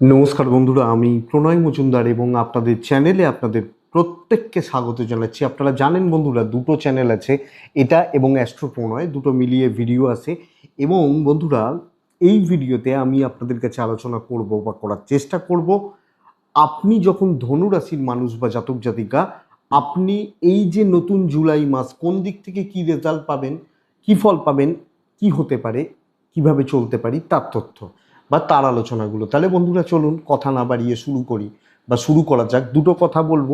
নমস্কার বন্ধুরা, আমি প্রণয় মজুমদার এবং আপনাদের চ্যানেলে আপনাদের প্রত্যেককে স্বাগত জানাচ্ছি। আপনারা জানেন বন্ধুরা, দুটো চ্যানেল আছে, এটা এবং অ্যাস্ট্রো প্রণয় দুটো মিলিয়ে ভিডিও আছে। এবং বন্ধুরা, এই ভিডিওতে আমি আপনাদের কাছে আলোচনা করব বা করার চেষ্টা করব, আপনি যখন ধনুরাশির মানুষ বা জাতক জাতিকা, আপনি এই যে নতুন জুলাই মাস, কোন দিক থেকে কি রেজাল্ট পাবেন, কি ফল পাবেন, কি হতে পারে, কীভাবে চলতে পারি, তার তথ্য। বা তার আলোচনাগুলো। তাহলে বন্ধুরা চলুন কথা না বাড়িয়ে শুরু করি বা শুরু করা যাক। দুটো কথা বলব।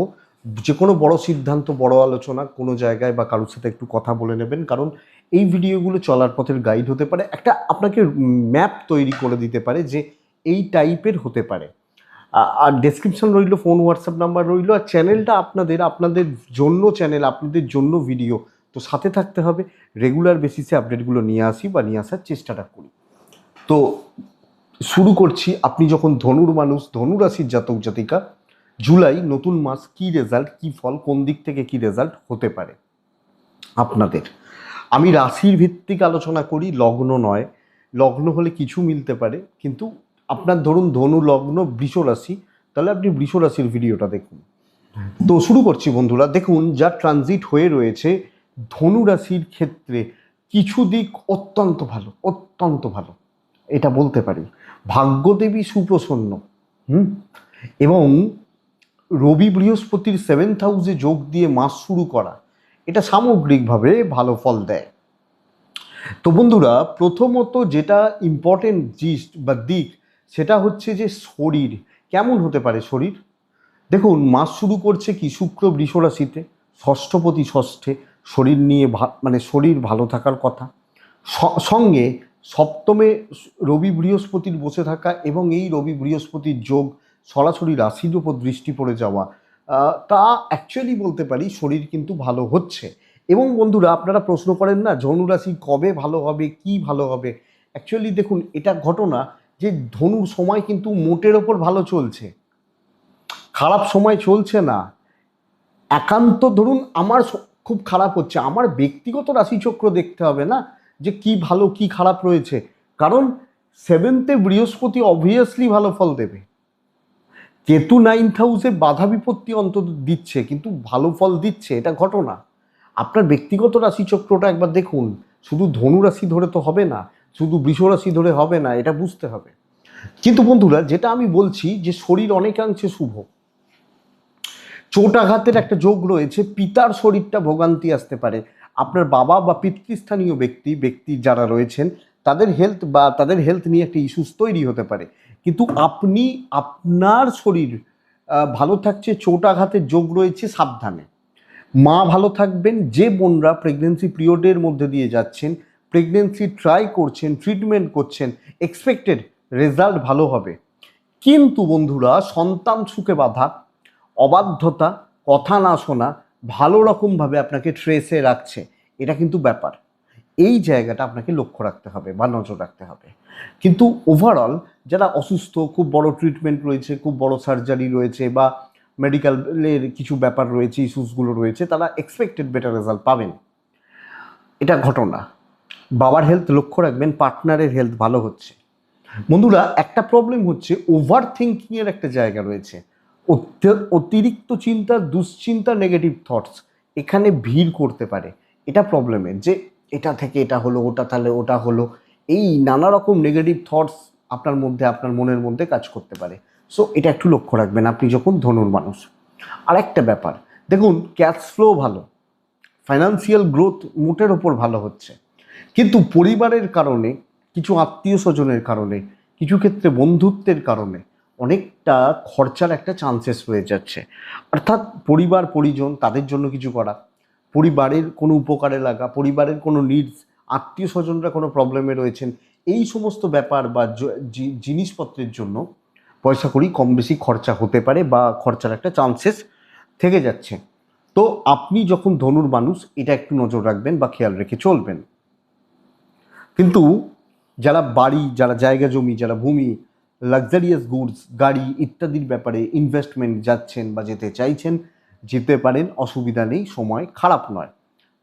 যে কোনো বড় সিদ্ধান্ত, বড় আলোচনা কোনো জায়গায় বা কারোর সাথে একটু কথা বলে নেবেন। কারণ এই ভিডিওগুলো চলার পথের গাইড হতে পারে। একটা আপনাকে ম্যাপ তৈরি করে দিতে পারে যে এই টাইপের হতে পারে। আর ডেসক্রিপশন রইল ফোন হোয়াটসঅ্যাপ নাম্বার রইল। আর চ্যানেলটা আপনাদের আপনাদের জন্য চ্যানেল আপনাদের জন্য ভিডিও তো সাথে থাকতে হবে। রেগুলার বেসিসে আপডেটগুলো নিয়ে আসি বা নিয়ে আসার চেষ্টাটা করি। তো শুরু করছি, আপনি যখন ধনুর মানুষ ধনু রাশির জাতক জাতিকা, জুলাই নতুন মাস কি রেজাল্ট কি ফল, কোন দিক থেকে কি রেজাল্ট হতে পারে? আপনাদের। আমি রাশির ভিত্তিক আলোচনা করি, লগ্ন নয়। লগ্ন হলে কিছু মিলতে পারে, কিন্তু আপনার ধরুন ধনু লগ্ন, বৃষ রাশি, তাহলে আপনি বৃষ রাশির ভিডিওটা দেখুন। তো শুরু করছি বন্ধুরা, দেখুন যা ট্রানজিট হয়ে রয়েছে, ধনু রাশির ক্ষেত্রে কিছু দিক অত্যন্ত ভালো অত্যন্ত ভালো। এটা বলতে পারি। ভাগ্যদেবী সুপ্রসন্ন, হুম? এবং রবি বৃহস্পতির সেভেন্থ হাউসে যোগ দিয়ে মাস শুরু করা, এটা সামগ্রিকভাবে ভালো ফল দেয়। তো বন্ধুরা, প্রথমত যেটা ইম্পর্টেন্ট জিস বা দিক, সেটা হচ্ছে যে শরীর, কেমন হতে পারে শরীর? দেখুন, মাস শুরু করছে কি? শুক্র বৃষরাশিতে ষষ্ঠপতি, ষষ্ঠে, শরীর নিয়ে মানে শরীর ভালো থাকার কথা। সঙ্গে সপ্তমে রবি বৃহস্পতির বসে থাকা এবং এই রবি বৃহস্পতির যোগ সরাসরি রাশির উপর দৃষ্টি পড়ে যাওয়া তা অ্যাকচুয়ালি বলতে পারি শরীর কিন্তু ভালো হচ্ছে। এবং বন্ধুরা, আপনারা প্রশ্ন করেন না, ধনু রাশি কবে ভালো হবে, কি ভালো হবে? অ্যাকচুয়ালি দেখুন, এটা ঘটনা যে ধনুর সময় কিন্তু মোটের ওপর ভালো চলছে। খারাপ সময় চলছে না। একান্ত ধরুন, আমার খুব খারাপ হচ্ছে। আমার ব্যক্তিগত রাশিচক্র দেখতে হবে না। যে কি ভালো, কি খারাপ রয়েছে। কারণ সেভেন্থে বৃহস্পতি অবভিয়াসলি ভালো ফল দেবে। কেতু নাইন্থ হাউসে বাধা বিপত্তি অন্তত দিচ্ছে, কিন্তু ভালো ফল দিচ্ছে, এটা ঘটনা। আপনার ব্যক্তিগত রাশিচক্রটা একবার দেখুন। শুধু ধনু রাশি ধরে তো হবে না, শুধু বৃষ রাশি ধরে হবে না, এটা বুঝতে হবে। কিন্তু বন্ধুরা, যেটা আমি বলছি যে শরীর অনেকাংশে শুভ। চোট আঘাতের একটা যোগ রয়েছে, পিতার শরীরটা ভোগান্তি আসতে পারে। আপনার বাবা বা পিতৃস্থানীয় ব্যক্তি ব্যক্তি যারা রয়েছেন, তাদের হেলথ বা তাদের হেলথ নিয়ে একটা ইস্যুস তৈরি হতে পারে। কিন্তু আপনি, আপনার শরীর ভালো থাকছে, চোট আঘাতের যোগ রয়েছে, সাবধানে। মা ভালো থাকবেন, যে বোনরা প্রেগনেন্সি পিরিয়ডের মধ্যে দিয়ে যাচ্ছেন প্রেগনেন্সি ট্রাই করছেন ট্রিটমেন্ট করছেন এক্সপেক্টেড রেজাল্ট ভালো হবে। কিন্তু বন্ধুরা, সন্তান সুখে বাধা, অবাধ্যতা, কথা না শোনা ভালো রকমভাবে আপনাকে ট্রেসে রাখছে, এটা কিন্তু ব্যাপার। এই জায়গাটা আপনাকে লক্ষ্য রাখতে হবে বা নজর রাখতে হবে। কিন্তু ওভারঅল যারা অসুস্থ, খুব বড় ট্রিটমেন্ট রয়েছে, খুব বড় সার্জারি রয়েছে বা মেডিকেলের কিছু ব্যাপার রয়েছে ইস্যুসগুলো রয়েছে, তারা এক্সপেক্টেড বেটার রেজাল্ট পাবেন। এটা ঘটনা। বাবার হেলথ লক্ষ্য রাখবেন পার্টনারের হেলথ ভালো হচ্ছে। বন্ধুরা, একটা প্রবলেম হচ্ছে ওভার থিঙ্কিংয়ের একটা জায়গা রয়েছে। অতিরিক্ত চিন্তা, দুশ্চিন্তা নেগেটিভ থটস এখানে ভিড় করতে পারে। এটা প্রবলেমের যে এটা থেকে এটা হলো, ওটা তাহলে ওটা হলো। এই নানা রকম নেগেটিভ থটস আপনার মধ্যে, আপনার মনের মধ্যে কাজ করতে পারে। সো এটা একটু লক্ষ্য রাখবেন আপনি যখন ধনুর মানুষ। আর একটা ব্যাপার, দেখুন ক্যাশ ফ্লো ভালো ফাইন্যান্সিয়াল গ্রোথ মোটের ওপর ভালো হচ্ছে। কিন্তু পরিবারের কারণে, কিছু আত্মীয় স্বজনের কারণে, কিছু ক্ষেত্রে বন্ধুত্বের কারণে অনেকটা খরচার একটা চান্সেস হয়ে যাচ্ছে। অর্থাৎ পরিবার, পরিজন তাদের জন্য কিছু করা। পরিবারের কোনো উপকারে লাগা, পরিবারের কোনো নিডস আত্মীয় স্বজনরা কোনো প্রবলেমে রয়েছেন, এই সমস্ত ব্যাপার বা জিনিসপত্রের জন্য পয়সা করি কম বেশি খরচা হতে পারে বা খরচার একটা চান্সেস থেকে যাচ্ছে। তো আপনি যখন ধনুর মানুষ, এটা একটু নজর রাখবেন বা খেয়াল রেখে চলবেন। কিন্তু যারা বাড়ি, যারা জায়গা জমি, যারা ভূমি লাক্সারিয়াস গুডস গাড়ি ইত্যাদির ব্যাপারে ইনভেস্টমেন্ট যাচ্ছেন বা যেতে চাইছেন, যেতে পারেন, অসুবিধা নেই, সময় খারাপ নয়।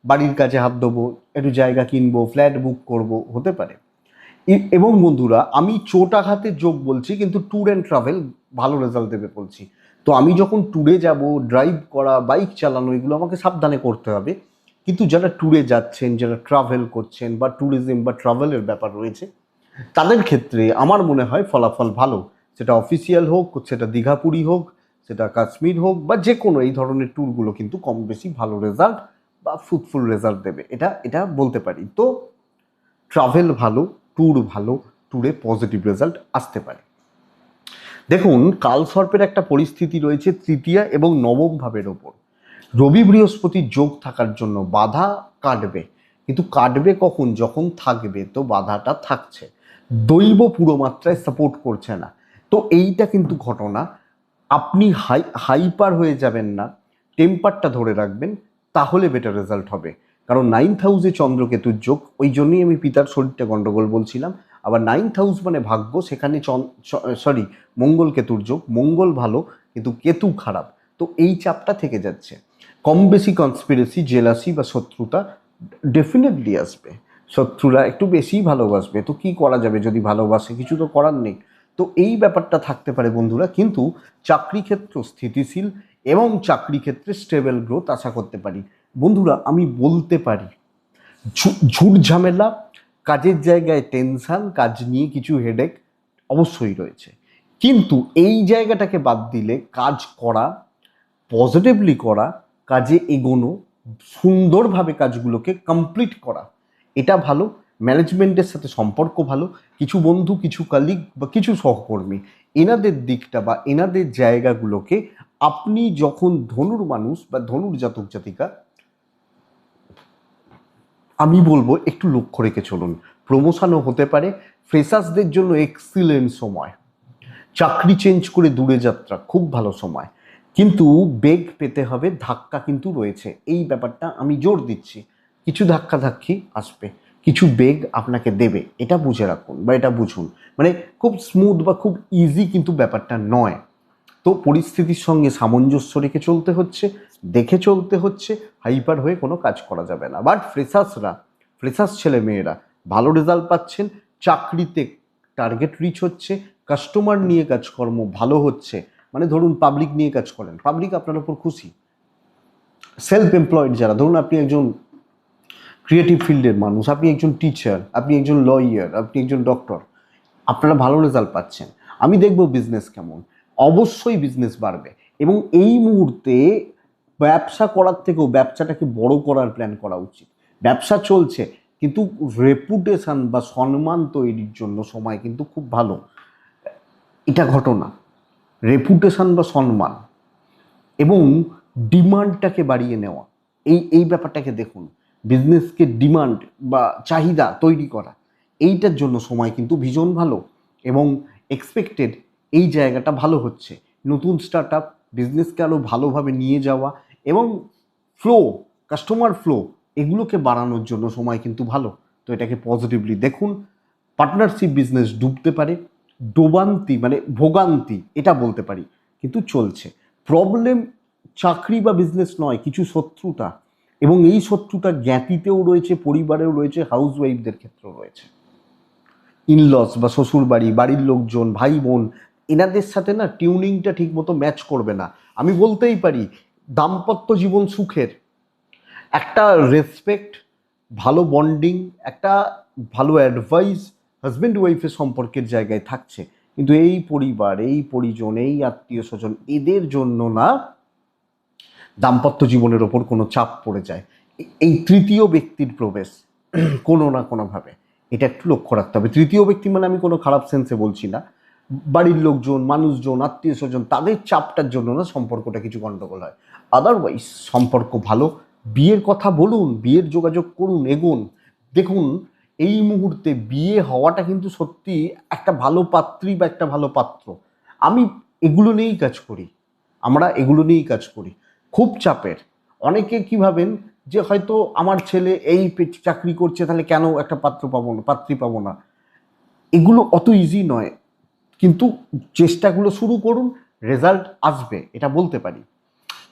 বাড়ির কাছে হাত দেবো, একটু জায়গা কিনবো ফ্ল্যাট বুক করব, হতে পারে। এবং বন্ধুরা, আমি চোট আঘাতের যোগ বলছি, কিন্তু ট্যুর অ্যান্ড ট্রাভেল ভালো রেজাল্ট দেবে বলছি। তো আমি যখন ট্যুরে যাব ড্রাইভ করা বাইক চালানো, এগুলো আমাকে সাবধানে করতে হবে। কিন্তু যারা ট্যুরে যাচ্ছেন, যারা ট্রাভেল করছেন বা ট্যুরিজম বা ট্রাভেলের ব্যাপার রয়েছে তাদের ক্ষেত্রে আমার মনে হয় ফলাফল ভালো। সেটা অফিসিয়াল হোক, সেটা দীঘাপুরি হোক, সেটা কাশ্মীর হোক, বা যে কোনো এই ধরনের ট্যুরগুলো কিন্তু কম বেশি ভালো রেজাল্ট বা ফ্রুটফুল রেজাল্ট দেবে। এটা এটা বলতে পারি। তো ট্রাভেল ভালো ট্যুর ভালো ট্যুরে পজিটিভ রেজাল্ট আসতে পারে। দেখুন, কাল সর্পের একটা পরিস্থিতি রয়েছে তৃতীয়া এবং নবম ভাবের ওপর। রবি বৃহস্পতির যোগ থাকার জন্য বাধা কাটবে। কিন্তু কাটবে কখন? যখন থাকবে তো বাধাটা থাকছে। দৈব পুরো মাত্রায় সাপোর্ট করছে না। তো এইটা কিন্তু ঘটনা। আপনি হাই হাইপার হয়ে যাবেন না টেম্পারটা ধরে রাখবেন, তাহলে বেটার রেজাল্ট হবে। কারণ নাইন্থ হাউসে চন্দ্রকেতুর যোগ, ওই জন্যই আমি পিতার শরীরটা গণ্ডগোল বলছিলাম। আবার নাইন্থ হাউস মানে ভাগ্য, সেখানে সরি মঙ্গল কেতুর যোগ। মঙ্গল ভালো, কিন্তু কেতু খারাপ। তো এই চাপটা থেকে যাচ্ছে। কম বেশি কনস্পিরেসি জেলাসি বা শত্রুতা ডেফিনেটলি আসবে। শত্রুরা একটু বেশি ভালোবাসবে। তো কি করা যাবে যদি ভালোবাসে? কিছু তো করার নেই। তো এই ব্যাপারটা থাকতে পারে বন্ধুরা। কিন্তু চাকরি ক্ষেত্র স্থিতিশীল এবং চাকরি ক্ষেত্রে স্টেবল গ্রোথ আশা করতে পারি। বন্ধুরা, আমি বলতে পারি ঝুট ঝামেলা, কাজের জায়গায় টেনশান কাজ নিয়ে কিছু হেডেক অবশ্যই রয়েছে। কিন্তু এই জায়গাটাকে বাদ দিলে কাজ করা পজিটিভলি করা, কাজে এগোনো, সুন্দরভাবে কাজগুলোকে কমপ্লিট করা এটা ভালো ম্যানেজমেন্টের সাথে সম্পর্ক ভালো, কিছু বন্ধু, কিছু কালিগ বা কিছু সহকর্মী, এনাদের দিকটা বা এনাদের জায়গাগুলোকে আপনি যখন ধনুর মানুষ বা ধনুর জাতক জাতিকা, আমি বলব একটু লক্ষ্য রেখে চলুন। প্রমোশনও হতে পারে ফ্রেশার্সদের জন্য এক্সিলেন্ট সময়। চাকরি চেঞ্জ করে দূরে যাত্রা, খুব ভালো সময়। কিন্তু বেগ পেতে হবে, ধাক্কা কিন্তু রয়েছে। এই ব্যাপারটা আমি জোর দিচ্ছি। কিছু ধাক্কা ধাক্কি আসবে, কিছু বেগ আপনাকে দেবে, এটা বুঝে রাখুন বা এটা বুঝুন। মানে খুব স্মুথ বা খুব ইজি কিন্তু ব্যাপারটা নয়। তো পরিস্থিতির সঙ্গে সামঞ্জস্য রেখে চলতে হচ্ছে, দেখে চলতে হচ্ছে হাইপার হয়ে কোনো কাজ করা যাবে না। বাট ফ্রেশার্সরা ফ্রেশার্স ছেলে মেয়েরা, ভালো রেজাল্ট পাচ্ছেন, চাকরিতে টার্গেট রিচ হচ্ছে কাস্টমার নিয়ে কাজকর্ম ভালো হচ্ছে মানে ধরুন পাবলিক নিয়ে কাজ করেন পাবলিক আপনার উপর খুশি। সেলফ এমপ্লয়েড যারা, ধরুন আপনি একজন ক্রিয়েটিভ ফিল্ডের মানুষ, আপনি একজন টিচার আপনি একজন লয়ার আপনি একজন ডক্টর আপনারা ভালো রেজাল্ট পাচ্ছেন। আমি দেখব বিজনেস কেমন। অবশ্যই বিজনেস বাড়বে। এবং এই মুহূর্তে ব্যবসা করার থেকেও ব্যবসাটাকে বড় করার প্ল্যান করা উচিত। ব্যবসা চলছে, কিন্তু রেপুটেশন বা সম্মান তৈরির জন্য সময় কিন্তু খুব ভালো। এটা ঘটনা। রেপুটেশন বা সম্মান। এবং ডিমান্ডটাকে বাড়িয়ে নেওয়া। এই এই ব্যাপারটাকে দেখুন। বিজনেসকে ডিমান্ড বা চাহিদা তৈরি করা। এইটার জন্য সময় কিন্তু ভীষণ ভালো এবং এক্সপেক্টেড এই জায়গাটা ভালো হচ্ছে। নতুন স্টার্ট আপ বিজনেসকে আরও ভালোভাবে নিয়ে যাওয়া এবং ফ্লো কাস্টমার ফ্লো এগুলোকে বাড়ানোর জন্য সময় কিন্তু ভালো। তো এটাকে পজিটিভলি দেখুন পার্টনারশিপ বিজনেস ডুবতে পারে, ডোবান্তি মানে ভোগান্তি এটা বলতে পারি, কিন্তু চলছে। প্রবলেম চাকরি বা বিজনেস নয়, কিছু শত্রুতা। এবং এই শত্রুতা জ্ঞাতিতেও রয়েছে, পরিবারেও রয়েছে হাউস ওয়াইফদের ক্ষেত্রেও রয়েছে। ইনলস বা শ্বশুর বাড়ি বাড়ির লোকজন ভাই বোন এনাদের সাথে না টিউনিংটা ঠিক মতো ম্যাচ করবে না। আমি বলতেই পারি, দাম্পত্য জীবন সুখের। একটা রেসপেক্ট ভালো বন্ডিং একটা ভালো অ্যাডভাইস হাজব্যান্ড ওয়াইফের সম্পর্কের জায়গায় থাকছে। কিন্তু এই পরিবার, এই পরিজন, এই আত্মীয় স্বজন এদের জন্য না দাম্পত্য জীবনের ওপর কোনো চাপ পড়ে যায়। এই তৃতীয় ব্যক্তির প্রবেশ কোনো না কোনোভাবে, এটা একটু লক্ষ্য রাখতে হবে। তৃতীয় ব্যক্তি মানে আমি কোনো খারাপ সেন্সে বলছি না। বাড়ির লোকজন, মানুষজন, আত্মীয় স্বজন, তাদের চাপটার জন্য না সম্পর্কটা কিছু গণ্ডগোল হয়। আদারওয়াইজ সম্পর্ক ভালো। বিয়ের কথা বলুন, বিয়ের যোগাযোগ করুন, এগোন। দেখুন, এই মুহূর্তে বিয়ে হওয়াটা কিন্তু সত্যি একটা ভালো পাত্রী বা একটা ভালো পাত্র। আমি এগুলো নিয়েই কাজ করি। আমরা এগুলো নিয়েই কাজ করি। খুব চাপের। অনেকে কি ভাবেন যে হয়তো আমার ছেলে এই চাকরি করছে, তাহলে কেন একটা পাত্র পাবো না, পাত্রী পাবো না? এগুলো অত ইজি নয়। কিন্তু চেষ্টাগুলো শুরু করুন রেজাল্ট আসবে, এটা বলতে পারি।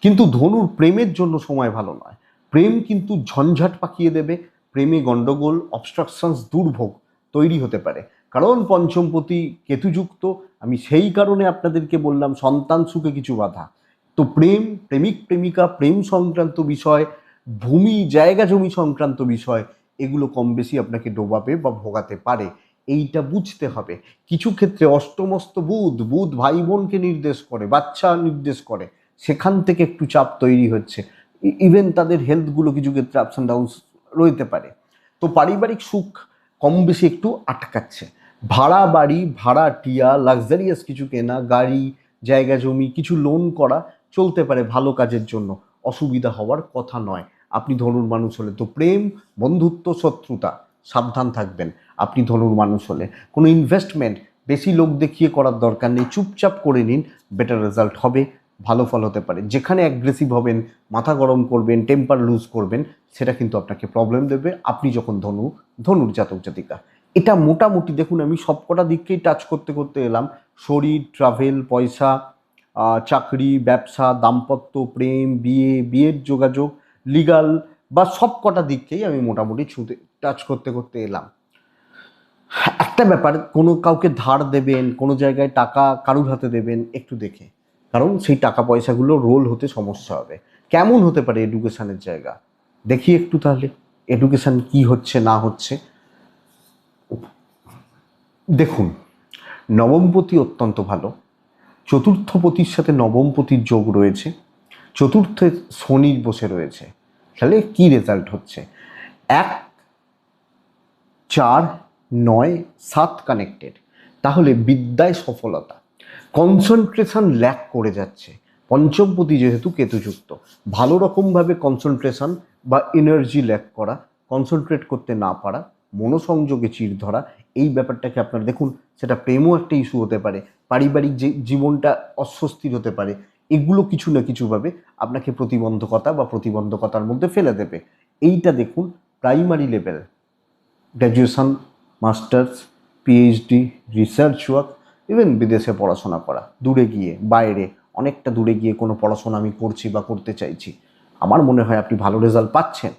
কিন্তু ধনুর প্রেমের জন্য সময় ভালো নয়। প্রেম কিন্তু ঝঞ্ঝাট পাকিয়ে দেবে, প্রেমে গন্ডগোল অবস্ট্রাকশনস দুর্ভোগ তৈরি হতে পারে। কারণ পঞ্চমপতি কেতুযুক্ত, আমি সেই কারণে আপনাদেরকে বললাম, সন্তান সুখে কিছু বাধা। তো প্রেম, প্রেমিক, প্রেমিকা, প্রেম সংক্রান্ত বিষয়, ভূমি, জায়গা জমি সংক্রান্ত বিষয়, এগুলো কম বেশি আপনাকে ডোবাবে বা ভোগাতে পারে। এইটা বুঝতে হবে। কিছু ক্ষেত্রে অষ্টমস্ত বুধ বুধ ভাই বোনকে নির্দেশ করে, বাচ্চা নির্দেশ করে। সেখান থেকে একটু চাপ তৈরি হচ্ছে। ইভেন তাদের হেলথগুলো কিছু ক্ষেত্রে আপস অ্যান্ড ডাউনস রইতে পারে। তো পারিবারিক সুখ কম বেশি একটু আটকাচ্ছে। ভাড়া বাড়ি, ভাড়া, টিয়া লাক্সারিয়াস কিছু কেনা, গাড়ি, জায়গা জমি, কিছু লোন করা চলতে পারে ভালো কাজের জন্য। অসুবিধা হওয়ার কথা নয়। আপনি ধনুর মানুষ হলে তো প্রেম, বন্ধুত্ব, শত্রুতা, সাবধান থাকবেন। আপনি ধনুর মানুষ হলে কোনো ইনভেস্টমেন্ট বেশি লোক দেখিয়ে করার দরকার নেই। চুপচাপ করে নিন বেটার রেজাল্ট হবে, ভালো ফল হতে পারে। যেখানে অ্যাগ্রেসিভ হবেন, মাথা গরম করবেন টেম্পার লুজ করবেন, সেটা কিন্তু আপনাকে প্রবলেম দেবে। আপনি যখন ধনু, ধনুর জাতক জাতিকা। এটা মোটামুটি দেখুন, আমি সবকটা দিককেই টাচ করতে করতে এলাম। শরীর ট্রাভেল পয়সা চাকরি, ব্যবসা, দাম্পত্য, প্রেম, বিয়ে, বিয়ের যোগাযোগ লিগাল বা সব কটা দিককেই আমি মোটামুটি ছুঁতে টাচ করতে করতে এলাম। একটা ব্যাপার, কোনো কাউকে ধার দেবেন, কোনো জায়গায় টাকা কারুর হাতে দেবেন, একটু দেখে। কারণ সেই টাকা পয়সাগুলো রোল হতে সমস্যা হবে। কেমন হতে পারে এডুকেশানের জায়গা? দেখি একটু তাহলে এডুকেশান কি হচ্ছে, না হচ্ছে। দেখুন, নবমপতি অত্যন্ত ভালো। চতুর্থপতির সাথে নবমপতির যোগ রয়েছে। চতুর্থে শনির বসে রয়েছে। তাহলে কি রেজাল্ট হচ্ছে? এক, চার, নয়, সাত কানেক্টেড তাহলে বিদ্যায় সফলতা। কনসেন্ট্রেশন ল্যাক করে যাচ্ছে। পঞ্চমপতি যেহেতু কেতুযুক্ত, ভালো রকমভাবে কনসেন্ট্রেশন বা এনার্জি ল্যাক করা কনসেন্ট্রেট করতে না পারা মনোসংযোগে চির ধরা, এই ব্যাপারটাকে আপনার দেখুন, সেটা প্রেমও একটা ইস্যু হতে পারে, পারিবারিক যে জীবনটা অস্বস্তির হতে পারে, এগুলো কিছু না কিছুভাবে আপনাকে প্রতিবন্ধকতা বা প্রতিবন্ধকতার মধ্যে ফেলে দেবে। এইটা দেখুন primary level graduation masters PhD research work even বিদেশে পড়াশোনা করা, দূরে গিয়ে, বাইরে, অনেকটা দূরে গিয়ে কোনো পড়াশোনা আমি করছি বা করতে চাইছি। আমার মনে হয় আপনি ভালো রেজাল্ট পাচ্ছেন।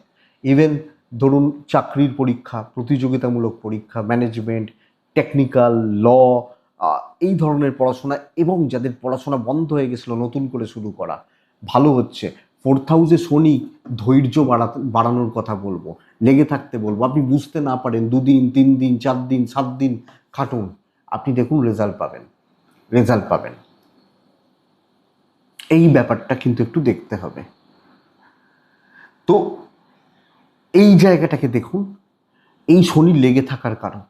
ইভেন ধরুন চাকরির পরীক্ষা, প্রতিযোগিতামূলক পরীক্ষা ম্যানেজমেন্ট টেকনিক্যাল ল এই ধরনের পড়াশোনা এবং যাদের পড়াশোনা বন্ধ হয়ে গেছিল, নতুন করে শুরু করা, ভালো হচ্ছে। ফোর্থ হাউসে শনি ধৈর্য বাড়াতে বাড়ানোর কথা বলব, লেগে থাকতে বলব। আপনি বুঝতে না পারেন, দুদিন, তিন দিন, চার দিন, সাত দিন খাটুন, আপনি দেখুন রেজাল্ট পাবেন রেজাল্ট পাবেন। এই ব্যাপারটা কিন্তু একটু দেখতে হবে। তো এই জায়গাটাকে দেখুন। এই শনি লেগে থাকার কারক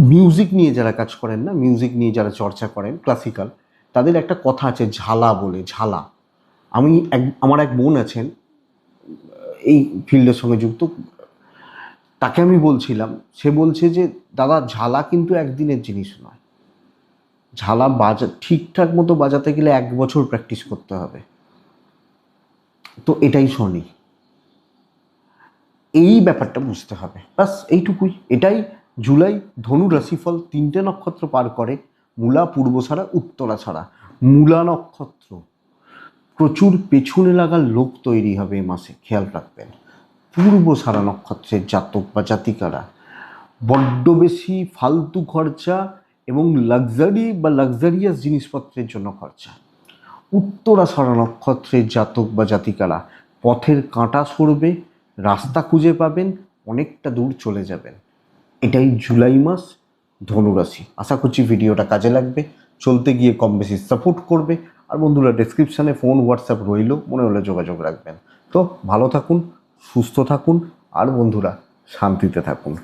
মিউজিক নিয়ে যারা কাজ করেন না মিউজিক নিয়ে যারা চর্চা করেন ক্লাসিক্যাল তাদের একটা কথা আছে, ঝালা বলে, ঝালা। আমি এক, আমার এক বোন আছেন, এই ফিল্ডের সঙ্গে যুক্ত। তাকে আমি বলছিলাম, সে বলছে যে, দাদা, ঝালা কিন্তু একদিনের জিনিস নয়। ঝালা বাজা, ঠিকঠাক মতো বাজাতে গেলে এক বছর প্র্যাকটিস করতে হবে। তো এটাই শনি। এই ব্যাপারটা বুঝতে হবে। বাস এইটুকুই। এটাই জুলাই ধনু রাশিফল তিনটে নক্ষত্র পার করে, মূলা, পূর্ব ছাড়া উত্তরা ছাড়া মূলা নক্ষত্র, প্রচুর পেছনে লাগা লোক তৈরি হবে এই মাসে, খেয়াল রাখবেন। পূর্ব সারা নক্ষত্রের জাতক বা জাতিকারা, বড্ড বেশি ফালতু খরচা এবং লাক্সারি বা লাক্সারিয়াস জিনিসপত্রের জন্য খরচা। উত্তরা সারা নক্ষত্রের জাতক বা জাতিকারা, পথের কাঁটা সরবে রাস্তা খুঁজে পাবেন, অনেকটা দূর চলে যাবেন। এটাই জুলাই মাস ধনুরাশি। আশা করছি ভিডিওটা কাজে লাগবে। চলতে গিয়ে কম বেশি সাপোর্ট করবে। আর বন্ধুরা ডিসক্রিপশানে ফোন হোয়াটসঅ্যাপ রইল, মনে হলে যোগাযোগ রাখবেন। তো ভালো থাকুন, সুস্থ থাকুন, আর বন্ধুরা, শান্তিতে থাকুন।